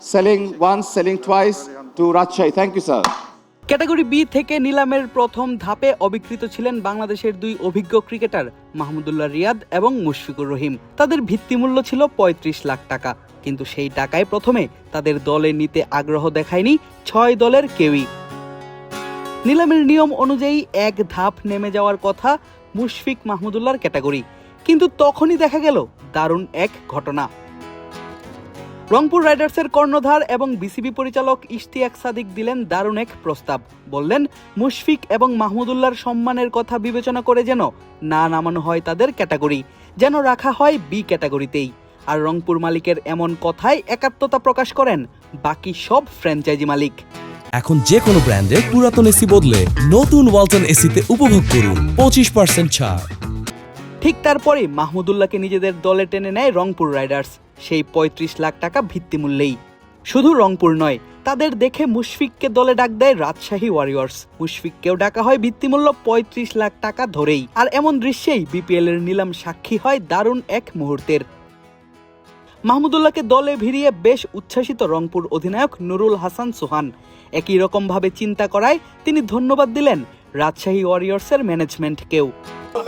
selling once, selling twice to Rajshahi. Thank you, sir. Category B থেকে নিলামের প্রথম ধাপে অবিকৃত ছিলেন বাংলাদেশের দুই অভিজ্ঞ ক্রিকেটার মাহমুদুল্লাহ রিয়াদ এবং মুশফিকুর রহিম তাদের ভিত্তিমূল্য ছিল পঁয়ত্রিশ লাখ টাকা কিন্তু সেই টাকায় প্রথমে তাদের দলে নিতে আগ্রহ দেখায়নি ছয় দলের কেউই নিলামের নিয়ম অনুযায়ী এক ধাপ নেমে যাওয়ার কথা মুশফিক মাহমুদুল্লাহর ক্যাটাগরি কিন্তু তখনই দেখা গেল দারুণ এক ঘটনা রংপুর রাইডার্সের কর্ণধার এবং বিসিবি পরিচালক ইশতিয়াক সাদিক দিলেন দারুণ এক প্রস্তাব। বললেন, মুশফিক এবং মাহমুদুল্লাহর সম্মানের কথা বিবেচনা করে যেন না নামানো হয় তাদের ক্যাটাগরি, যেন রাখা হয় বি ক্যাটাগরিতেই। আর রংপুর মালিকের এমন কথায় একাত্মতা প্রকাশ করেন বাকি সব ফ্র্যাঞ্চাইজি মালিক। এখন যে কোনো ব্র্যান্ডের পুরাতন এসি বদলে নতুন ওয়ালটন এসিতে উপভোগ করুন পঁচিশ পার্সেন্ট ছাড়। ঠিক তারপরে মাহমুদুল্লাহকে নিজেদের দলে টেনে নেয় রংপুর রাইডার্স। সেই পঁয়ত্রিশ লাখ টাকা ভিত্তিমূল্যেই। শুধু রংপুর নয়, তাদের দেখে মুশফিককে দলে ডাক দেয় রাজশাহী ওয়ারিয়র্স। মুশফিককেও ডাকা হয় ভিত্তিমূল্য পঁয়ত্রিশ লাখ টাকা ধরেই। আর এমন দৃশ্যেই বিপিএল এর নিলাম সাক্ষী হয় দারুণ এক মুহূর্তের। মাহমুদুল্লাহকে দলে ভিড়িয়ে বেশ উচ্ছ্বাসিত রংপুর অধিনায়ক নুরুল হাসান সোহান। একই রকমভাবে চিন্তা করায় তিনি ধন্যবাদ দিলেন রাজশাহী ওয়ারিয়র্সের ম্যানেজমেন্টকেও।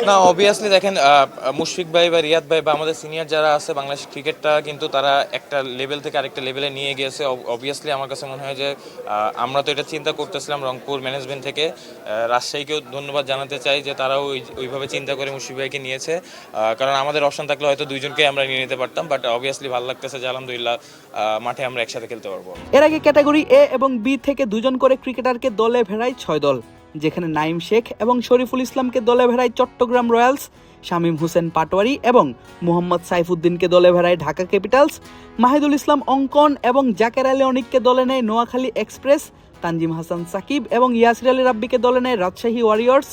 না অবভিয়াসলি দেখেন মুশফিক ভাই বা রিয়াদ ভাই বা আমাদের সিনিয়র যারা আছে বাংলাদেশ ক্রিকেটটা কিন্তু তারা একটা লেভেল থেকে আরেকটা লেভেলে নিয়ে গিয়েছে। অবভিয়াসলি আমার কাছে মনে হয় যে আমরা তো এটা চিন্তা করতেছিলাম রংপুর ম্যানেজমেন্ট থেকে। রাজশাহীকেও ধন্যবাদ জানাতে চাই যে তারাও ওই, ওইভাবে চিন্তা করে মুশফিক ভাইকে নিয়েছে। কারণ আমাদের অপশন থাকলে হয়তো দুইজনকে আমরা নিয়ে নিতে পারতাম বাট অবভিয়াসলি ভালো লাগতেছে যে আলহামদুলিল্লাহ মাঠে আমরা একসাথে খেলতে পারব। এর আগে ক্যাটাগরি এ এবং বি থেকে দুজন করে ক্রিকেটারকে দলে ভেড়ায় ছয় দল। যেখানে নাইম শেখ এবং শরীফুল ইসলামকে দলে ভেড়ায় চট্টগ্রাম রয়্যালস, শামীম হোসেন পাটোয়ারি এবং মোহাম্মদ সাইফুদ্দিনকে দলে ভেড়ায় ঢাকা ক্যাপিটালস, মাহিদুল ইসলাম অঙ্কন এবং জাকের আলী অনিককে দলে নেয় নোয়াখালী এক্সপ্রেস, তানজিম হাসান সাকিব এবং ইয়াসির আলী রাব্বিকে দলে নেয় রাজশাহী ওয়ারিয়র্স,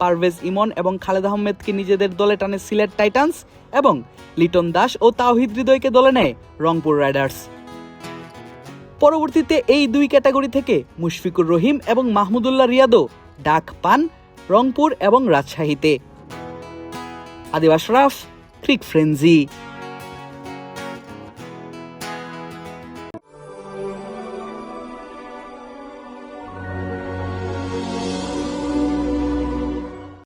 পারভেজ ইমন এবং খালেদ আহমেদকে নিজেদের দলে টানে সিলেট টাইটান্স এবং লিটন দাস ও তাওহিদ হৃদয়কে দলে নেয় রংপুর রাইডার্স। পরবর্তীতে এই দুই ক্যাটাগরি থেকে মুশফিকুর রহিম এবং মাহমুদুল্লাহ রিয়াদও ডাক পান রংপুর এবং রাজশাহীতে। আদিবাস রাফ ক্রিক ফ্রেন্জি